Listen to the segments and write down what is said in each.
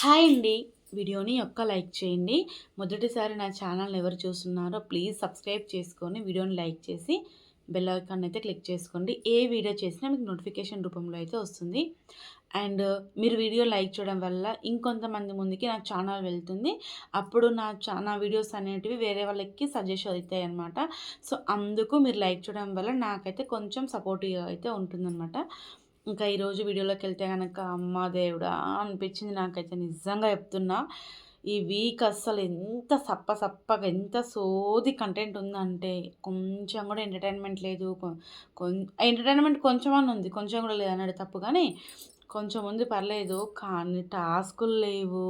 Hi అండి. వీడియోని ఒక్క లైక్ చేయండి. మొదటిసారి నా ఛానల్ ఎవరు చూస్తున్నారో ప్లీజ్ సబ్స్క్రైబ్ చేసుకొని వీడియోని లైక్ చేసి బెల్ ఐకాన్ అయితే క్లిక్ చేసుకోండి. ఏ వీడియో చేసినా మీకు నోటిఫికేషన్ రూపంలో అయితే వస్తుంది. అండ్ మీరు వీడియో లైక్ చేయడం వల్ల ఇంకొంతమంది ముందుకి నా ఛానల్ వెళ్తుంది. అప్పుడు నా చా నా వీడియోస్ అనేటివి వేరే వాళ్ళకి సజెస్ట్ అవుతాయి అనమాట సో అందుకు మీరు లైక్ చేయడం వల్ల నాకైతే కొంచెం సపోర్టివ్గా అయితే ఉంటుందన్నమాట. ఇంకా ఈరోజు వీడియోలోకి వెళ్తే కనుక అమ్మ దేవుడా అనిపించింది నాకైతే. నిజంగా చెప్తున్నా ఈ వీక్ అస్సలు ఎంత సప్ప సప్పగా ఎంత సోది కంటెంట్ ఉందంటే కొంచెం కూడా ఎంటర్టైన్మెంట్ లేదు. ఎంటర్టైన్మెంట్ కొంచెం అని ఉంది కొంచెం కూడా లేదు అన్నాడు తప్పు. కానీ కొంచెం ఉంది పర్లేదు కానీ టాస్కులు లేవు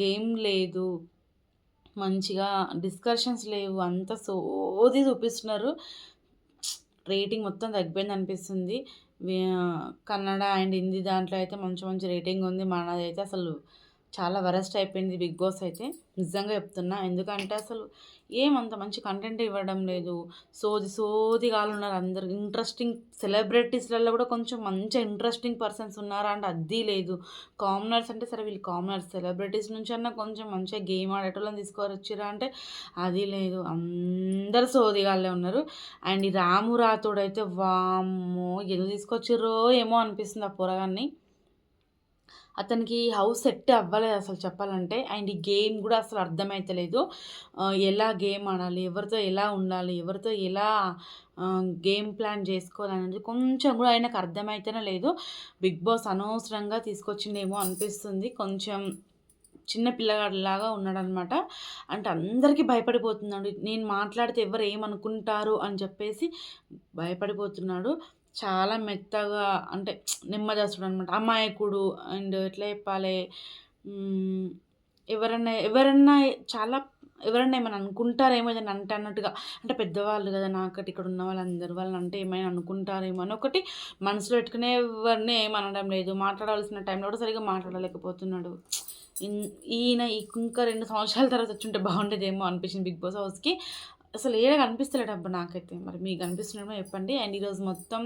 గేమ్ లేదు మంచిగా డిస్కషన్స్ లేవు అంత సోది చూపిస్తున్నారు. రేటింగ్ మొత్తం తగ్గిపోయింది అనిపిస్తుంది. కన్నడ అండ్ హిందీ దాంట్లో అయితే మంచి మంచి రేటింగ్ ఉంది. మనదైతే అసలు చాలా వరస్ట్ అయిపోయింది బిగ్ బాస్ అయితే. నిజంగా చెప్తున్నా. ఎందుకంటే అసలు ఏమంత మంచి కంటెంట్ ఇవ్వడం లేదు. సోది సోది ఉన్నారు అందరు. ఇంట్రెస్టింగ్ సెలబ్రిటీస్లలో కూడా కొంచెం మంచి ఇంట్రెస్టింగ్ పర్సన్స్ ఉన్నారా అంటే అది లేదు. కామనర్స్ అంటే సరే వీళ్ళు కామనర్స్ సెలబ్రిటీస్ నుంచి అన్నా కొంచెం మంచిగా గేమ్ ఆడేటోళ్ళని తీసుకొని అంటే అది లేదు. అందరు సోదిగాళ్ళే ఉన్నారు. అండ్ ఈ రాము అయితే వామ్మో ఏదో తీసుకొచ్చిర్రో ఏమో అనిపిస్తుంది ఆ పొరగాన్ని. అతనికి హౌస్ సెట్ అవ్వలేదు అసలు చెప్పాలంటే. అండ్ ఈ గేమ్ కూడా అసలు అర్థమవుతలేదు ఎలా గేమ్ ఆడాలి ఎవరితో ఎలా ఉండాలి ఎవరితో ఎలా గేమ్ ప్లాన్ చేసుకోవాలనేది కొంచెం కూడా ఆయనకు అర్థమైతేనే లేదు. బిగ్ బాస్ అనవసరంగా తీసుకొచ్చిందేమో అనిపిస్తుంది. కొంచెం చిన్న పిల్లగాడిలాగా ఉన్నాడనమాట. అంటే అందరికీ భయపడిపోతున్నాడు. నేను మాట్లాడితే ఎవరు ఏమనుకుంటారు అని చెప్పేసి భయపడిపోతున్నాడు. చాలా మెత్తగా అంటే నెమ్మదస్తుడు అనమాట అమాయకుడు అండ్ ఎట్లా చెప్పాలి? ఎవరన్నా ఎవరన్నా చాలా ఎవరన్నా ఏమైనా అనుకుంటారేమో ఏదైనా అంటే అన్నట్టుగా. అంటే పెద్దవాళ్ళు కదా నాకటి ఇక్కడ ఉన్న వాళ్ళందరూ వాళ్ళని అంటే ఏమైనా అనుకుంటారేమో అని ఒకటి మనసులో పెట్టుకునే ఎవరిని ఏమనడం లేదు. మాట్లాడాల్సిన టైంలో కూడా సరిగ్గా మాట్లాడలేకపోతున్నాడు. ఈయన ఇంకా రెండు సంవత్సరాల తర్వాత వచ్చి ఉంటే బాగుండేదేమో అనిపించింది బిగ్ బాస్ హౌస్కి. అసలు ఏడ కనిపిస్తలేడు అబ్బా నాకైతే. మరి మీకు కనిపిస్తున్నాడో చెప్పండి. అండ్ ఈరోజు మొత్తం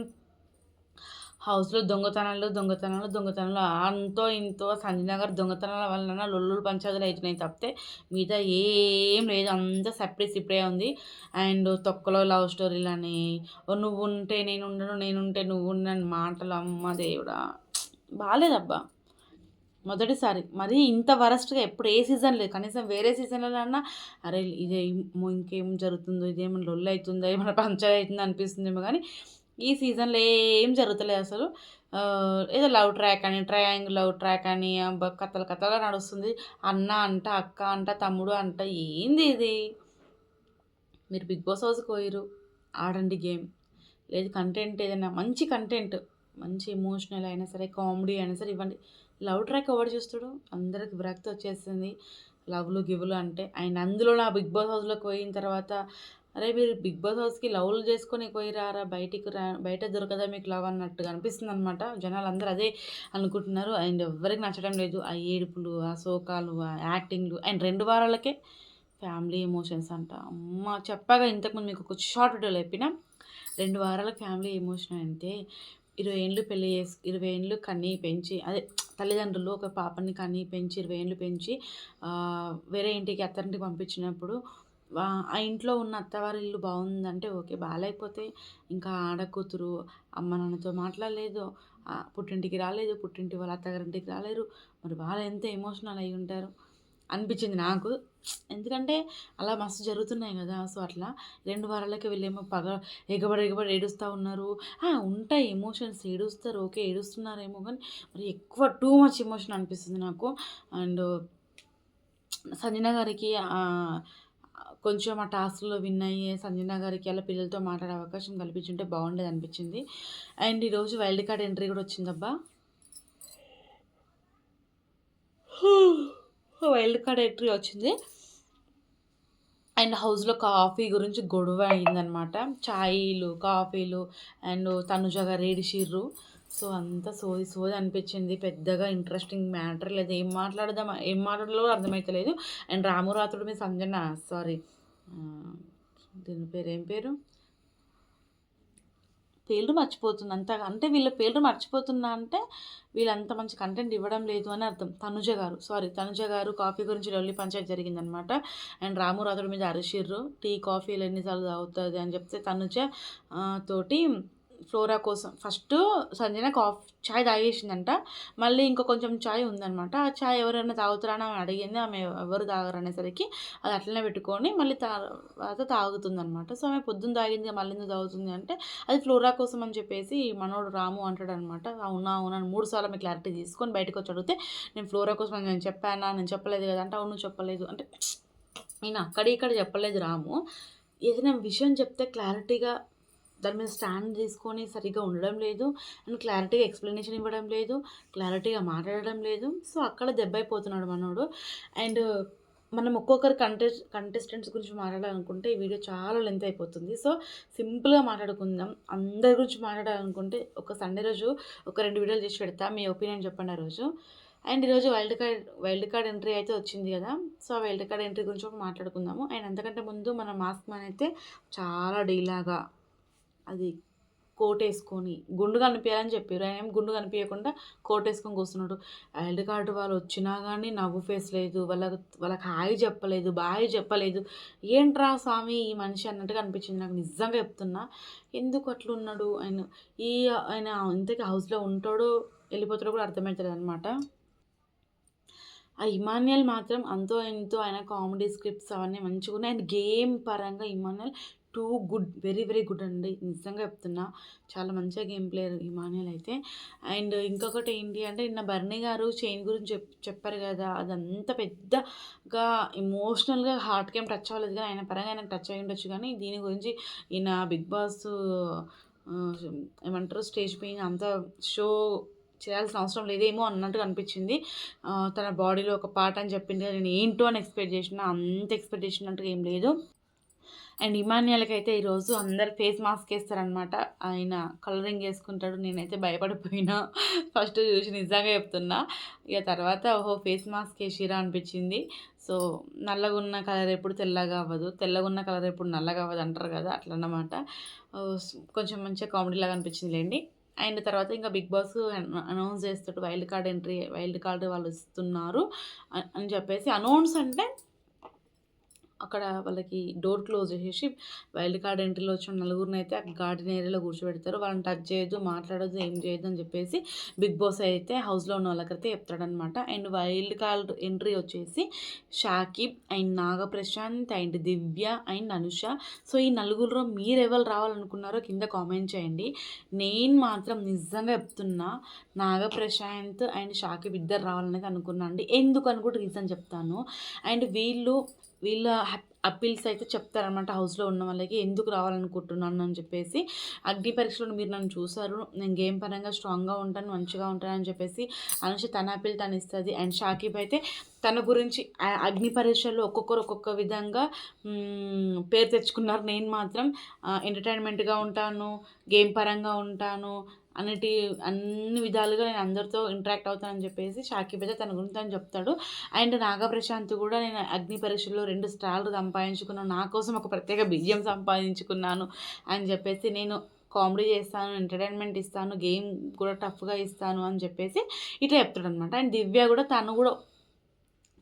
హౌస్లో దొంగతనాలు దొంగతనాలు దొంగతనాలు. అంతో ఇంతో సంజయనగర్ దొంగతనాల వలన లొల్లులు పంచాదులు అవుతున్నాయి తప్పితే మిగతా ఏం లేదు. అంతా సెపరేట్ సిపరే ఉంది. అండ్ తొక్కలో లవ్ స్టోరీలని నువ్వు ఉంటే నేను ఉండను నేను ఉంటే నువ్వు ఉండని మాటలు. అమ్మ దేవుడా. బాగాలేదబ్బా మొదటిసారి. మరి ఇంత వరస్ట్గా ఎప్పుడు ఏ సీజన్ లేదు. కనీసం వేరే సీజన్లలో అన్నా అరే ఇదే ఇంకేం జరుగుతుందో ఇదేమైనా లొల్లు అవుతుందో ఏమైనా పంచర్ అవుతుందో అనిపిస్తుందేమో కానీ ఈ సీజన్లో ఏం జరుగుతలేదు అసలు. ఏదో లవ్ ట్రాక్ అని ట్రయాంగిల్ లవ్ ట్రాక్ అని కథలు కథలు నడుస్తుంది. అన్న అంట అక్క అంట తమ్ముడు అంట ఏంది ఇది? మీరు బిగ్ బాస్ హౌస్కి పోయిరు ఆడండి గేమ్. లేదు కంటెంట్ ఏదైనా మంచి కంటెంట్ మంచి ఎమోషనల్ అయినా సరే కామెడీ అయినా సరే ఇవ్వండి. లవ్ ట్రాక్ ఎవరు చూస్తాడు? అందరికి విరక్తి వచ్చేసింది. లవ్లు గివ్లు అంటే అండ్ అందులో నా బిగ్ బాస్ హౌస్లోకి పోయిన తర్వాత అరే మీరు బిగ్ బాస్ హౌస్కి లవ్లు చేసుకొని పోయిరారా? బయటికి రా బయట దొరకదా మీకు లవ్? అన్నట్టుగా అనిపిస్తుంది అనమాట జనాలు అందరూ అదే అనుకుంటున్నారు. అండ్ ఎవరికి నచ్చడం లేదు. ఆ ఏడుపులు ఆ శోకాలు ఆ యాక్టింగ్లు. అండ్ రెండు వారాలకే ఫ్యామిలీ ఎమోషన్స్ అంట. అమ్మ చెప్పగా ఇంతకుముందు మీకు ఒక షార్ట్ వీడియో చెప్పిన? రెండు వారాల ఫ్యామిలీ ఎమోషన్ అంటే ఇరవై ఏళ్ళు పెళ్ళి చేసి ఇరవై ఏళ్ళు కన్నీ పెంచి అదే తల్లిదండ్రులు ఒక పాపని కానీ పెంచి ఇరవై ఏళ్ళు పెంచి వేరే ఇంటికి అత్తరింటికి పంపించినప్పుడు ఆ ఇంట్లో ఉన్న అత్తవారి ఇల్లు బాగుందంటే ఓకే బాగాలేకపోతే ఇంకా ఆడకూతురు అమ్మ నాన్నతో మాట్లాడలేదు పుట్టింటికి రాలేదు పుట్టింటి వాళ్ళ అత్తగారింటికి రాలేరు. మరి వాళ్ళు ఎంత ఎమోషనల్ అయి ఉంటారు? అనిపించింది నాకు. ఎందుకంటే అలా మస్తు జరుగుతున్నాయి కదా సో అట్లా రెండు వారాలకి వెళ్ళేమో పగ ఎగబడి ఎగబడి ఏడుస్తూ ఉన్నారు. ఉంటాయి ఎమోషన్స్ ఏడుస్తారు ఓకే ఏడుస్తున్నారేమో కానీ మరి ఎక్కువ టూ మచ్ ఎమోషన్ అనిపిస్తుంది నాకు. అండ్ సంజన గారికి కొంచెం ఆ టాస్క్లో విన్ అయ్యే సంజన గారికి అలా పిల్లలతో మాట్లాడే అవకాశం కల్పించుంటే బాగుండేది అనిపించింది. అండ్ ఈరోజు వైల్డ్ కార్డ్ ఎంట్రీ కూడా వచ్చిందబ్బా. వైల్డ్ కార్డ్ ఎంట్రీ వచ్చింది. అండ్ హౌస్లో కాఫీ గురించి గొడవ అయిందనమాట ఛాయీలు కాఫీలు అండ్ తనుజగా గారు సో అంతా సోది సోది అనిపించింది. పెద్దగా ఇంట్రెస్టింగ్ మ్యాటర్ లేదు. ఏం మాట్లాడదాం ఏం మాట్లాడాలో అర్థమవుతలేదు అండ్ రామురాతుడు మీద సంజన సారీ దీని పేరు ఏం పేరు? పేర్లు మర్చిపోతుంది. అంత అంటే వీళ్ళ పేర్లు మర్చిపోతున్నా అంటే వీళ్ళంత మంచి కంటెంట్ ఇవ్వడం లేదు అని అర్థం. తనుజ గారు సారీ తనుజ గారు కాఫీ గురించి లొల్లి పంచాయతీ జరిగిందనమాట. అండ్ రాము రాథోడ్ మీద అరిషిర్రు టీ కాఫీలు ఎన్నిసార్లు తాగుతుంది అని చెప్తే తనుజ తోటి ఫ్లోరా కోసం. ఫస్ట్ సంజన కాఫ్ చాయ్ తాగేసిందంట. మళ్ళీ ఇంకా కొంచెం చాయ్ ఉందనమాట ఆ చాయ్ ఎవరైనా తాగుతారా అని ఆమె అడిగింది. ఆమె ఎవరు తాగరు అనేసరికి అది అట్లనే పెట్టుకొని మళ్ళీ తర్వాత తాగుతుందన్నమాట. సో ఆమె పొద్దున్న తాగింది మళ్ళీ ఎందుకు తాగుతుంది అంటే అది ఫ్లోరా కోసం అని చెప్పేసి మనోడు రాము అంటాడు అనమాట అవునా అవునా అని మూడు సార్లు ఆమె క్లారిటీ తీసుకొని బయటకు వచ్చి అడిగితే నేను ఫ్లోరా కోసం అని నేను చెప్పానా? నేను చెప్పలేదు కదా అంటే అవును చెప్పలేదు. అంటే నేను అక్కడ ఇక్కడ చెప్పలేదు రాము. ఏదైనా విషయం చెప్తే క్లారిటీగా దాని మీద స్టాండ్ తీసుకొని సరిగ్గా ఉండడం లేదు. అండ్ క్లారిటీగా ఎక్స్ప్లెనేషన్ ఇవ్వడం లేదు. క్లారిటీగా మాట్లాడడం లేదు. సో అక్కడ దెబ్బ అయిపోతున్నాడు మనోడు. అండ్ మనం ఒక్కొక్కరు కంటెస్ట్ కంటెస్టెంట్స్ గురించి మాట్లాడాలనుకుంటే ఈ వీడియో చాలా లెంత్ అయిపోతుంది. సో సింపుల్గా మాట్లాడుకుందాం. అందరి గురించి మాట్లాడాలనుకుంటే ఒక సండే రోజు ఒక రెండు వీడియోలు చేసి పెడతా. మీ ఒపీనియన్ చెప్పండి ఆ రోజు. అండ్ ఈరోజు wild card wild card entry అయితే వచ్చింది కదా. సో ఆ వైల్డ్ కార్డ్ ఎంట్రీ గురించి ఒక మాట్లాడుకుందాము. అండ్ అంతకంటే ముందు మన మాస్క్ మ్యాన్ అయితే చాలా డీలాగా అది కోట్ వేసుకొని గుండు కనిపించాలని చెప్పారు. ఆయన ఏం గుండు కనిపించకుండా కోట్ వేసుకొని కూర్చున్నాడు. ఎల్డ్ కార్డు వాళ్ళు వచ్చినా కానీ నవ్వు ఫేస్ లేదు. వాళ్ళకి వాళ్ళకి హాయి చెప్పలేదు బాయ్ చెప్పలేదు. ఏంట్రా స్వామి ఈ మనిషి అన్నట్టుగా అనిపించింది. నాకు నిజంగా చెప్తున్నా. ఎందుకు అట్లున్నాడు ఆయన ఈ ఆయన ఇంతకీ హౌస్లో ఉంటాడో వెళ్ళిపోతాడో కూడా అర్థమవుతుంది అనమాట ఆ ఇమాన్యుయల్ మాత్రం అంతో ఎంతో ఆయన కామెడీ స్క్రిప్ట్స్ అవన్నీ మంచిగా ఉన్నాయి అండ్ గేమ్ పరంగా Emmanuel too good very very good అండి. నిజంగా చెప్తున్నా. చాలా మంచిగా గేమ్ ప్లేయర్ హిమానియల్ అయితే. అండ్ ఇంకొకటి ఏంటి అంటే నిన్న బర్నీ గారు చైన్ గురించి చెప్ చెప్పారు కదా అదంతా పెద్దగా ఎమోషనల్గా హార్ట్కి ఏం టచ్ అవ్వలేదు. కానీ ఆయన పరంగా ఆయనకు టచ్ అయ్యి ఉండొచ్చు. కానీ దీని గురించి ఈయన బిగ్ బాస్ ఏమంటారు స్టేజ్ పైన అంత షో చేయాల్సిన అవసరం లేదేమో అన్నట్టుగా అనిపించింది. తన బాడీలో ఒక పార్ట్ అని చెప్పింది. నేను ఏంటో అని ఎక్స్పెక్ట్ చేసిన అంత ఎక్స్పెక్ట్ చేసినట్టుగా ఏం లేదు. అండ్ ఇమాన్యుయల్కి అయితే ఈరోజు అందరు ఫేస్ మాస్క్ వేస్తారనమాట ఆయన కలరింగ్ వేసుకుంటాడు. నేనైతే భయపడిపోయినా. ఫస్ట్ చూసి నిజంగా చెప్తున్నా. ఇక తర్వాత ఓహో ఫేస్ మాస్క్ వేసిరా అనిపించింది. సో నల్లగా ఉన్న కలర్ ఎప్పుడు తెల్లగా అవ్వదు. తెల్లగా ఉన్న కలర్ ఎప్పుడు నల్లగా అవ్వదు అంటారు కదా అట్లన్నమాట. కొంచెం మంచిగా కామెడీ లాగా అనిపించింది లేండి అండ్ తర్వాత ఇంకా బిగ్ బాస్ అనౌన్స్ చేస్తాడు. Wild card entry wild card వాళ్ళు ఇస్తున్నారు. అని చెప్పేసి అనౌన్స్ అంటే అక్కడ వాళ్ళకి డోర్ క్లోజ్ చేసేసి వైల్డ్ కార్డ్ ఎంట్రీలో వచ్చిన నలుగురిని అయితే గార్డెన్ ఏరియాలో కూర్చోబెడతారు. వాళ్ళని టచ్ చేయొద్దు మాట్లాడొద్దు ఏం చేయొద్దు అని చెప్పేసి బిగ్ బాస్ అయితే హౌస్లో ఉన్న వాళ్ళకైతే చెప్తాడనమాట అండ్ వైల్డ్ కార్డ్ ఎంట్రీ వచ్చేసి Shakib and Nagaprashanth and Divya and Anusha. So ఈ నలుగురులో మీరు ఎవరు రావాలనుకున్నారో కింద కామెంట్ చేయండి. నేను మాత్రం నిజంగా చెప్తున్నా నాగప్రశాంత్ అండ్ షాకిబ్ ఇద్దరు రావాలనేది అనుకున్నా అండి. ఎందుకు అని కూడా రీజన్ చెప్తాను. అండ్ వీళ్ళు వీళ్ళ అప్పీల్స్ అయితే చెప్తారనమాట హౌస్లో ఉన్న వాళ్ళకి ఎందుకు రావాలనుకుంటున్నాను? అని చెప్పేసి. అగ్ని పరీక్షలో మీరు నన్ను చూసారు. నేను గేమ్ పరంగా స్ట్రాంగ్గా ఉంటాను మంచిగా ఉంటాను అని చెప్పేసి అనుష తన అప్పీల్ తను ఇస్తుంది. అండ్ షాకిబ్ అయితే తన గురించి అగ్ని పరీక్షల్లో ఒక్కొక్కరు ఒక్కొక్క విధంగా పేరు తెచ్చుకున్నారు. నేను మాత్రం ఎంటర్టైన్మెంట్గా ఉంటాను గేమ్ పరంగా ఉంటాను అన్నిటి అన్ని విధాలుగా నేను అందరితో ఇంటరాక్ట్ అవుతానని చెప్పేసి షాకిబ్ అయితే తన గురించి తను చెప్తాడు. అండ్ నాగప్రశాంత్ కూడా నేను అగ్ని పరీక్షల్లో రెండు స్టార్లు సంపాదించుకున్నాను. నా కోసం ఒక ప్రత్యేక బియ్యం సంపాదించుకున్నాను అని చెప్పేసి నేను కామెడీ చేస్తాను ఎంటర్టైన్మెంట్ ఇస్తాను గేమ్ కూడా టఫ్గా ఇస్తాను అని చెప్పేసి ఇట్లా చెప్తాడు అనమాట అండ్ దివ్య కూడా తను కూడా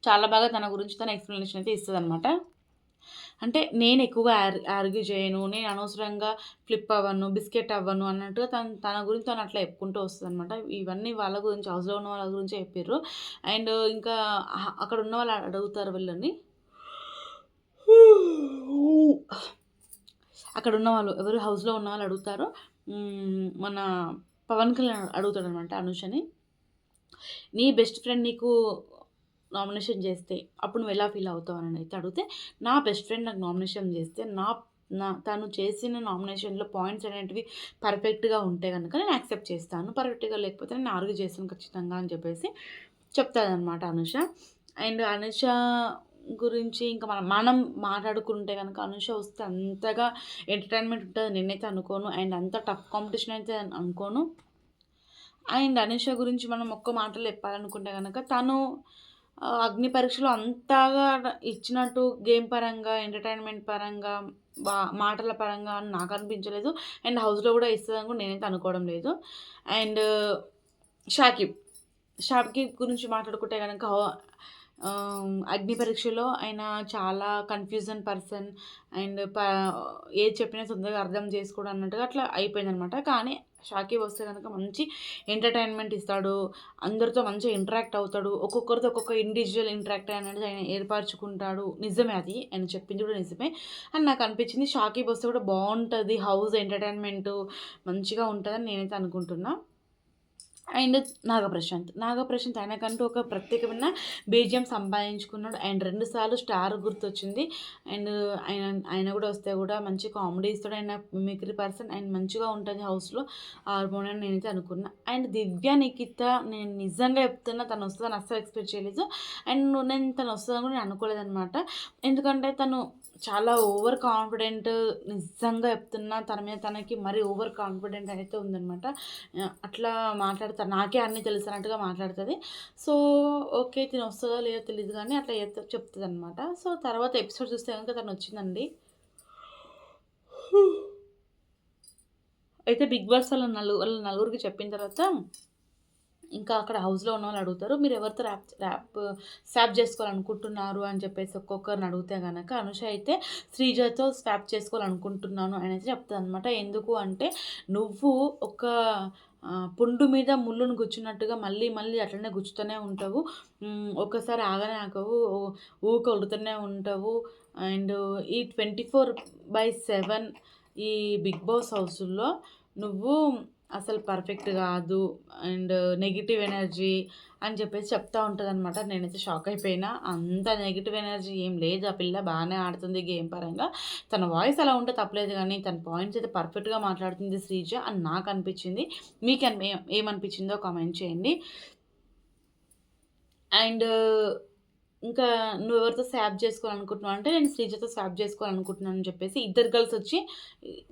చాలా బాగా తన గురించి తన ఎక్స్ప్లెనేషన్ అయితే ఇస్తుంది అనమాట అంటే నేను ఎక్కువగా ఆర్గ్యూ చేయను నేను అనవసరంగా ఫ్లిప్ అవ్వను బిస్కెట్ అవ్వను అన్నట్టుగా తన తన గురించి తను అట్లా చెప్పుకుంటూ వస్తుంది అనమాట ఇవన్నీ వాళ్ళ గురించి హౌస్లో ఉన్న వాళ్ళ గురించి చెప్పారు అండ్ ఇంకా అక్కడ ఉన్న వాళ్ళు అడుగుతారు వీళ్ళని. అక్కడ ఉన్న వాళ్ళు ఎవరు హౌస్లో ఉన్న వాళ్ళు అడుగుతారో. మన పవన్ కళ్యాణ్ అడుగుతాడు అనమాట అనుషని. నీ బెస్ట్ ఫ్రెండ్ నీకు నామినేషన్ చేస్తే అప్పుడు నువ్వు ఎలా ఫీల్ అవుతావు అని అయితే అడిగితే నా బెస్ట్ ఫ్రెండ్ నాకు నామినేషన్ చేస్తే నా నా తను చేసిన నామినేషన్లో పాయింట్స్ అనేటివి పర్ఫెక్ట్గా ఉంటే కనుక నేను యాక్సెప్ట్ చేస్తాను. పర్ఫెక్ట్గా లేకపోతే నేను ఆర్గ్యూ చేస్తాను ఖచ్చితంగా అని చెప్పేసి చెప్తాదనమాట అనుష. అండ్ అనుష గురించి ఇంకా మనం మనం మాట్లాడుకుంటే కనుక అనుష వస్తే అంతగా ఎంటర్టైన్మెంట్ ఉంటుంది నేనైతే అనుకోను. అండ్ అంత టఫ్ కాంపిటీషన్ అయితే అనుకోను. అండ్ అనుష గురించి మనం ఒక్క మాటలు చెప్పాలనుకుంటే కనుక తను అగ్ని పరీక్షలో అంతగా ఇచ్చినట్టు గేమ్ పరంగా, ఎంటర్‌టైన్‌మెంట్ పరంగా, బా మాటల పరంగా అని నాకు అనిపించలేదు. అండ్ హౌస్‌లో కూడా ఇస్తుందని కూడా నేనైతే అనుకోవడం లేదు. అండ్ షాకిబ్. షాకిబ్ గురించి మాట్లాడుకుంటే కనుక అగ్ని పరీక్షలో ఆయన చాలా కన్‌ఫ్యూజన్ పర్సన్ అండ్ ప ఏది చెప్పినా తొందరగా అర్థం చేసుకోడు అన్నట్టుగా అట్లా అయిపోయిందనమాట. కానీ షాకిబ్ వస్తే కనుక మంచి ఎంటర్‌టైన్‌మెంట్ ఇస్తాడు. అందరితో మంచిగా ఇంటరాక్ట్ అవుతాడు. ఒక్కొక్కరితో ఒక్కొక్క ఇండివిజువల్ ఇంటరాక్ట్ అనేది ఆయన ఏర్పరచుకుంటాడు. నిజమే అది. ఆయన చెప్పింది కూడా నిజమే. అని నాకు అనిపించింది. షాకిబ్ వస్తే కూడా బాగుంటుంది హౌస్ ఎంటర్టైన్మెంట్ మంచిగా ఉంటుందని నేనైతే అనుకుంటున్నాను అండ్ నాగప్రశాంత్. నాగప్రశాంత్ ఆయనకంటూ ఒక ప్రత్యేకమైన బీజీఎం సంపాదించుకున్నాడు. అండ్ రెండుసార్లు స్టార్ గుర్తొచ్చింది. అండ్ ఆయన ఆయన కూడా వస్తే కూడా మంచి కామెడీ ఇస్తాడు. ఆయన మిమిక్రీ పర్సన్ అండ్ మంచిగా ఉంటుంది హౌస్‌లో హార్మోనియం నేనైతే అనుకున్నా. అండ్ దివ్య నిఖిత నేను నిజంగా చెప్తున్నా తను వస్తుందని అస్సలు ఎక్స్‌పెక్ట్ చేయలేదు. అండ్ నేను తను వస్తుందని కూడా నేను అనుకోలేదనమాట. ఎందుకంటే తను చాలా ఓవర్ కాన్ఫిడెంట్ నిజంగా చెప్తున్నా తన మీద తనకి మరీ ఓవర్ కాన్ఫిడెంట్ అయితే ఉందనమాట. అట్లా మాట్లాడతా నాకే అన్నీ తెలుసు అన్నట్టుగా సో, ఓకే తిను వస్తుందో లేదో తెలియదు కానీ అట్లా చెప్తుంది అనమాట సో, తర్వాత ఎపిసోడ్ చూస్తే కనుక తను వచ్చిందండి. అయితే బిగ్ బాస్ వాళ్ళ నలుగు వాళ్ళ నలుగురికి చెప్పిన తర్వాత ఇంకా అక్కడ హౌస్‌లో ఉన్నవాళ్ళు అడుగుతారు. మీరు ఎవరితో ర్యాప్ ర్యాప్ స్వాప్ చేసుకోవాలనుకుంటున్నారు అని చెప్పేసి ఒక్కొక్కరిని అడిగితే కనుక అనుష అయితే శ్రీజతో స్వాప్ చేసుకోవాలనుకుంటున్నాను అనేసి చెప్తుంది అనమాట ఎందుకు అంటే నువ్వు ఒక పుండు మీద ముళ్ళును గుచ్చినట్టుగా మళ్ళీ మళ్ళీ అట్లనే గుచ్చుతూనే ఉంటావు. ఒక్కసారి ఆగనే ఆగవు. ఊకే ఉంటావు. అండ్ ఈ 24/7 ఈ బిగ్ బాస్ హౌస్లో నువ్వు అసలు పర్ఫెక్ట్ కాదు అండ్ నెగిటివ్ ఎనర్జీ అని చెప్పేసి చెప్తా అనమాట నేనైతే షాక్ అయిపోయినా. అంత నెగిటివ్ ఎనర్జీ ఏం లేదు. ఆ పిల్ల బాగానే ఆడుతుంది గేమ్ పరంగా. తన వాయిస్ అలా ఉంటే తప్పలేదు కానీ తన పాయింట్స్ అయితే పర్ఫెక్ట్‌గా మాట్లాడుతుంది శ్రీజ అని నాకు అనిపించింది. మీకు ఏమనిపించిందో కామెంట్ చేయండి. అండ్ ఇంకా నువ్వెవరితో స్వాప్ చేసుకోవాలనుకుంటున్నావు అంటే నేను శ్రీజతో స్వాప్ చేసుకోవాలనుకుంటున్నాను అని చెప్పేసి ఇద్దరు గర్ల్స్ వచ్చి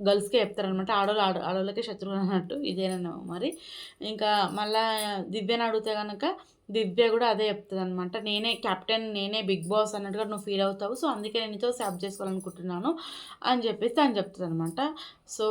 గర్ల్స్‌కే చెప్తారనమాట. ఆడోళ్ళు ఆడ ఆడోళ్ళకే శత్రువులు అన్నట్టు ఇదేనన్నా మరి. ఇంకా మళ్ళా దివ్యను అడిగితే కనుక దివ్య కూడా అదే చెప్తుంది అనమాట నేనే కెప్టెన్ నేనే బిగ్ బాస్ అన్నట్టుగా నువ్వు ఫీల్ అవుతావు. సో, అందుకే నేను నీతో స్వాప్ చేసుకోవాలనుకుంటున్నాను అని చెప్పేసి తను అనమాట సో,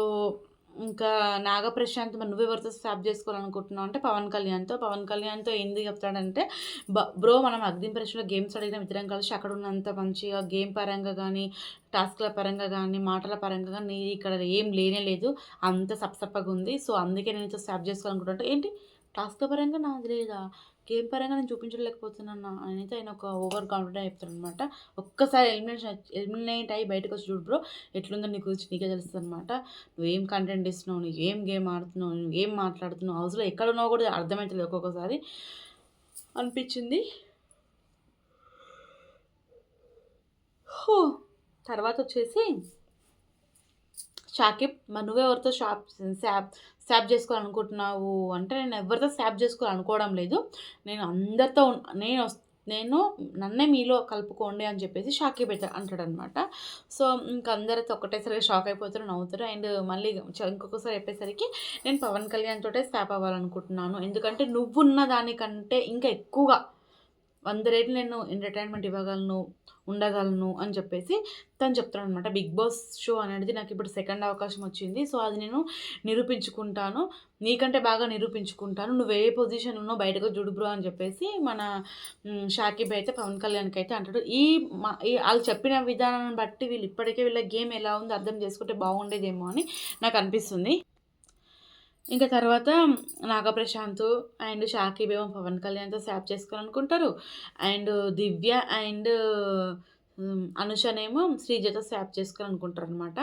ఇంకా నాగప్రశాంత్ మరి నువ్వెవరితో స్వాప్ చేసుకోవాలనుకుంటున్నావు అంటే పవన్ కళ్యాణ్‌తో. పవన్ కళ్యాణ్‌తో ఏంది చెప్తాడంటే బ బ్రో మనం అగ్ని ప్రశ్నలో గేమ్స్ అడిగిన ఇద్దరం కలిసి అక్కడ ఉన్నంత మంచిగా గేమ్ పరంగా కానీ టాస్క్‌ల పరంగా కానీ మాటల పరంగా కానీ ఇక్కడ ఏం లేనే లేదు. అంత సప్సప్పగా సప్పసప్పగుంది. సో, అందుకే నేను నీతో స్వాప్ ఏంటి టాస్క్ పరంగా నాది లేదా? గేమ్ పరంగా నేను చూపించలేకపోతున్నాను అనేది ఆయన ఒక ఓవర్ కాన్ఫిడెంట్ చెప్తాను అనమాట ఒక్కసారి ఎలిమినేషన్ ఎలిమినేట్ అయ్యి బయటకొచ్చి చూడు బ్రో ఎట్లుందో నీ గురించి నీకే తెలుస్తదనమాట. నువ్వేం కంటెంట్ ఇస్తున్నావు? నువ్వు ఏం గేమ్ ఆడుతున్నావు? నువ్వు ఏం మాట్లాడుతున్నావు? హౌస్‌లో ఎక్కడున్నావో కూడా అర్థమైతలేదు ఒక్కొక్కసారి అనిపించింది. తర్వాత వచ్చేసి షాకిబ్ మరి నువ్వెవరితో షాప్ శాప్ స్వాప్ చేసుకోవాలనుకుంటున్నావు అంటే నేను ఎవరితో స్వాప్ చేసుకోవాలనుకోవడం లేదు. నేను అందరితో నేను నేను నన్నే మీలో కలుపుకోండి అని చెప్పేసి షాకిబ్ అయితే అంటాడనమాట. సో, ఇంక అందరితో ఒకటేసారిగా షాక్ అయిపోతారు, నవ్వుతారు. అండ్ మళ్ళీ ఇంకొకసారి చెప్పేసరికి నేను పవన్ కళ్యాణ్ తోటే స్టాప్ అవ్వాలనుకుంటున్నాను. ఎందుకంటే నువ్వున్న దానికంటే ఇంకా ఎక్కువగా వంద రేట్లు నేను ఎంటర్‌టైన్‌మెంట్ ఇవ్వగలను, ఉండగలను అని చెప్పేసి తను చెప్తాను అనమాట బిగ్ బాస్ షో అనేది నాకు ఇప్పుడు సెకండ్ అవకాశం వచ్చింది. సో, అది నేను నిరూపించుకుంటాను. నీకంటే బాగా నిరూపించుకుంటాను. నువ్వు ఏ పొజిషన్ ఉన్నో బయటకు జుడుబ్రో బ్రో అని చెప్పేసి మన షాకిబ్ అయితే పవన్ కళ్యాణ్కి అయితే అంటాడు. ఈ మ ఈ చెప్పిన విధానాన్ని బట్టి వీళ్ళు ఇప్పటికే వీళ్ళ గేమ్ ఎలా ఉందో అర్థం చేసుకుంటే బాగుండేదేమో అని నాకు అనిపిస్తుంది ఇంకా తర్వాత నాగప్రశాంత్ అండ్ షాకిబ్ ఏమో పవన్ కళ్యాణ్‌తో స్వాప్ చేసుకోవాలనుకుంటారు. అండ్ దివ్య అండ్ అనుషనేమో శ్రీజతో స్వాప్ చేసుకోవాలనుకుంటారనమాట.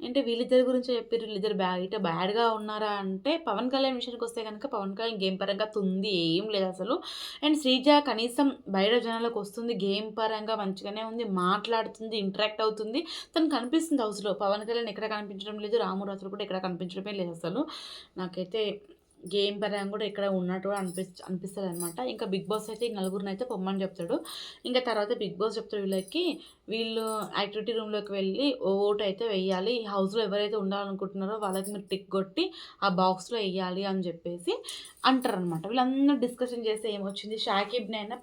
అంటే వీళ్ళిద్దరి గురించి చెప్పిర్రు. వీళ్ళిద్దరు బ్యాడ్ ఇట బ్యాడ్‌గా ఉన్నారా అంటే పవన్ కళ్యాణ్ విషయానికి వస్తే కనుక పవన్ కళ్యాణ్ గేమ్ పరంగా తుంది ఏం లేదు అసలు అండ్ శ్రీజ కనీసం బయట జనాలకు వస్తుంది గేమ్ పరంగా మంచిగానే ఉంది. మాట్లాడుతుంది, ఇంటరాక్ట్ అవుతుంది. తను కనిపిస్తుంది హౌస్‌లో. పవన్ కళ్యాణ్ ఎక్కడ కనిపించడం లేదు. రాము రాత్రులు కూడా ఎక్కడ కనిపించడమే లేదు అసలు నాకైతే గేమ్ పరంగా కూడా ఇక్కడ ఉన్నట్టు కూడా అనిపి అనిపిస్తుంది అనమాట ఇంకా బిగ్ బాస్ అయితే ఈ నలుగురిని అయితే పొమ్మని చెప్తాడు. ఇంకా తర్వాత బిగ్ బాస్ చెప్తాడు వీళ్ళకి వీళ్ళు యాక్టివిటీ రూమ్లోకి వెళ్ళి ఓటు అయితే వేయాలి ఈ హౌస్లో ఎవరైతే ఉండాలనుకుంటున్నారో వాళ్ళకి మీరు టిక్ కొట్టి ఆ బాక్స్లో వేయాలి అని చెప్పేసి అంటారనమాట వీళ్ళందరూ డిస్కషన్ చేస్తే ఏమొచ్చింది? షాకిబ్ని అయినా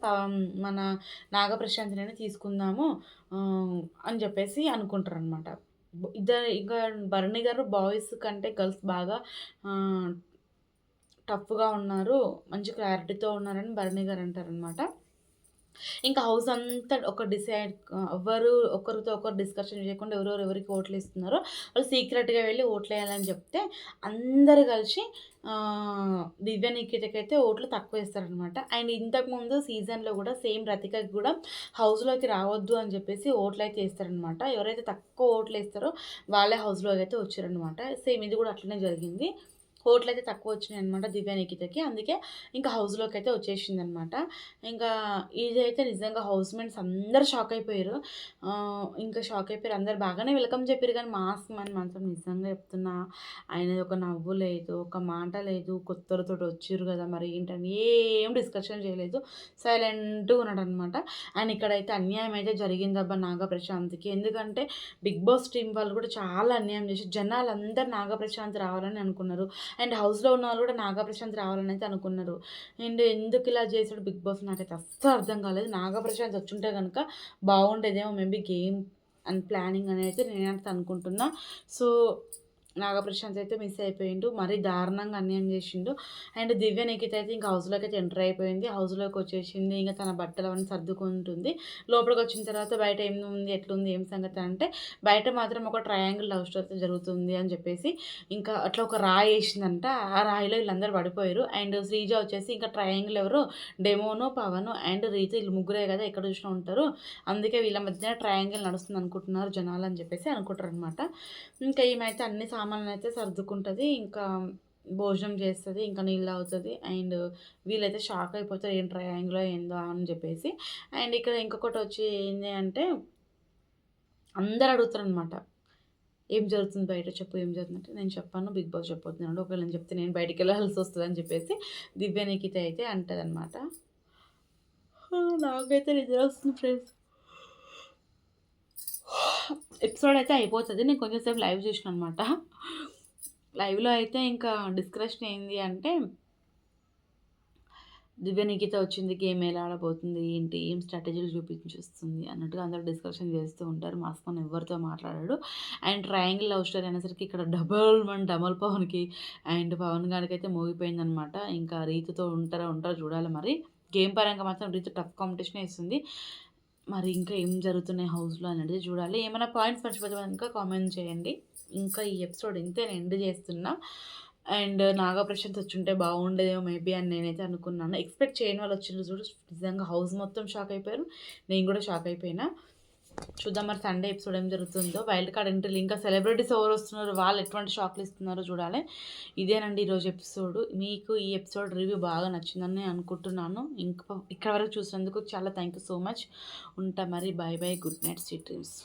మన నాగప్రశాంత్ని అయినా తీసుకుందాము అని చెప్పేసి అనుకుంటారు అనమాట ఇద్దరు ఇంకా భరణి గారు బాయ్స్ కంటే గర్ల్స్ బాగా టఫ్గా ఉన్నారు మంచి క్లారిటీతో ఉన్నారని భరణి గారు అంటారనమాట. ఇంకా హౌస్ అంతా ఒక డిసైడ్ ఎవరు ఒకరితో ఒకరు డిస్కషన్ చేయకుండా ఎవరెవరు ఎవరికి ఓట్లు ఇస్తున్నారో వాళ్ళు సీక్రెట్గా వెళ్ళి ఓట్లు వేయాలని చెప్తే అందరు కలిసి దివ్య నిఖితకి ఓట్లు తక్కువ వేస్తారనమాట. అండ్ ఇంతకుముందు సీజన్లో కూడా సేమ్ రతికకి కూడా హౌస్లోకి రావద్దు అని చెప్పేసి ఓట్లు అయితే వేస్తారనమాట. ఎవరైతే తక్కువ ఓట్లు వేస్తారో వాళ్ళే హౌస్లోకి అయితే వచ్చారనమాట. సేమ్ ఇది కూడా అట్లనే జరిగింది. కోట్లు అయితే తక్కువ వచ్చినాయి అనమాట దివ్య నిఖితకి. అందుకే ఇంకా హౌస్లోకి అయితే వచ్చేసింది అనమాట ఇంకా ఇది అయితే నిజంగా హౌస్ మేట్స్ అందరు షాక్ అయిపోయారు ఇంకా షాక్ అయిపోయారు అందరు బాగానే వెల్కమ్ చెప్పారు కానీ మాస్క్ అని మాత్రం నిజంగా చెప్తున్నా ఆయన ఒక నవ్వు లేదు ఒక మాట లేదు కొత్తలతో వచ్చారు కదా మరి ఏంటని ఏం డిస్కషన్ చేయలేదు. సైలెంట్గా ఉన్నాడు అనమాట అండ్ ఇక్కడైతే అన్యాయం అయితే జరిగిందబ్బా నాగప్రశాంత్కి. ఎందుకంటే బిగ్ బాస్ టీం వాళ్ళు కూడా చాలా అన్యాయం చేసి జనాలు అందరు నాగప్రశాంత్ రావాలని అనుకున్నారు. అండ్ హౌస్లో ఉన్న వాళ్ళు కూడా నాగప్రశాంత్ రావాలని అయితే అనుకున్నారు. అండ్ ఎందుకు ఇలా చేశాడు బిగ్ బాస్ నాకైతే అస్సలు అర్థం కాలేదు. నాగప్రశాంత్ వచ్చుంటే కనుక బాగుండేదేమో మేబీ గేమ్ అండ్ ప్లానింగ్ అనేది నేనైతే అనుకుంటున్నా. సో నాగప్రశాంత్ అయితే మిస్ అయిపోయిండు. మరీ దారుణంగా అన్యాయం చేసిండు. అండ్ దివ్య నిఖిత అయితే ఇంకా హౌస్లోకి అయితే ఎంటర్ అయిపోయింది. హౌస్లోకి వచ్చేసింది. ఇంకా తన బట్టలు అవన్నీ సర్దుకుంటుంది. లోపలికి వచ్చిన తర్వాత బయట ఏం ఉంది ఎట్లుంది ఏం సంగతి అంటే బయట మాత్రం ఒక ట్రయాంగిల్ లవ్ స్టోరీ జరుగుతుంది అని చెప్పేసి ఇంకా అట్లా ఒక రాయి వేసిందంట. ఆ రాయిలో వీళ్ళందరూ పడిపోయారు. అండ్ శ్రీజ వచ్చేసి ఇంకా ట్రయాంగిల్ ఎవరు? డెమోను పవన్ అండ్ రీజ వీళ్ళు ముగ్గురే కదా ఎక్కడ చూసినా ఉంటారు. అందుకే వీళ్ళ మధ్యన ట్రయాంగిల్ నడుస్తుంది అనుకుంటున్నారు జనాలు అని చెప్పేసి అనుకుంటారు అనమాట ఇంకా ఏమైతే అన్ని సామాన్లు అయితే సర్దుకుంటుంది ఇంకా భోజనం చేస్తుంది ఇంకా నీళ్ళు అవుతుంది అండ్ వీళ్ళైతే షాక్ అయిపోతారు ఏం ట్రయాంగిల్ ఏందో అని చెప్పేసి. అండ్ ఇక్కడ ఇంకొకటి వచ్చి ఏంటి అంటే అందరు అడుగుతారు అనమాట ఏం జరుగుతుంది బయట? చెప్పు ఏం జరుగుతుందంటే నేను చెప్పాను బిగ్ బాస్ చెప్పొద్దున్నాడు ఒకవేళ నేను చెప్తే నేను బయటికి వెళ్ళాల్సి వస్తుంది అని చెప్పేసి దివ్య నిఖిత అయితే అంటుంది అనమాట నాకైతే నిద్ర వస్తుంది ఫ్రెండ్స్ ఎపిసోడ్ అయితే అయిపోతుంది. నేను కొంచెం సేపు లైవ్ చేసిన అనమాట లైవ్లో అయితే ఇంకా డిస్కషన్ ఏంది అంటే దివ్య నిఖిత వచ్చింది గేమ్ ఎలా ఆడబోతుంది ఏంటి ఏం స్ట్రాటజీలు చూపించేస్తుంది అన్నట్టుగా అందరూ డిస్కషన్ చేస్తూ ఉంటారు. మాస్మన్ ఎవరితో మాట్లాడాడు. అండ్ ట్రయాంగిల్ లవ్ స్టోరీ అనేసరికి ఇక్కడ డబల్ వన్ డబల్ పవన్కి అండ్ పవన్ గారికి అయితే మోగిపోయిందనమాట. ఇంకా రీతితో ఉంటారా ఉంటారో చూడాలి మరి. గేమ్ పరంగా మాత్రం రీతి టఫ్ కాంపిటీషన్ ఇస్తుంది. మరి ఇంకా ఏం జరుగుతున్నాయి హౌస్లో అనేది చూడాలి. ఏమైనా పాయింట్స్ మర్చిపోతే ఇంకా కామెంట్ చేయండి. ఇంకా ఈ ఎపిసోడ్ ఇంతే నేను ఎండ్ చేస్తున్నా. అండ్ నాగప్రశాంత్ వచ్చుంటే బాగుండేదేమో మేబీ అని నేనైతే అనుకున్నాను. ఎక్స్పెక్ట్ చేయని వాళ్ళు వచ్చిండ్రు చూడు. నిజంగా హౌస్ మొత్తం షాక్ అయిపోయారు. నేను కూడా షాక్ అయిపోయినా. చూద్దాం మరి సండే ఎపిసోడ్ ఏం జరుగుతుందో. వైల్డ్ కార్డ్ ఎంట్రీలు ఇంకా సెలబ్రిటీస్ ఎవరు వస్తున్నారు వాళ్ళు ఎటువంటి షాక్లు ఇస్తున్నారో చూడాలి. ఇదేనండి ఈరోజు ఎపిసోడ్ మీకు ఈ ఎపిసోడ్ రివ్యూ బాగా నచ్చిందని అనుకుంటున్నాను. ఇంకా ఇక్కడ వరకు చూసినందుకు చాలా థ్యాంక్ యూ సో మచ్ ఉంటా మరి. Bye bye good night sweet dreams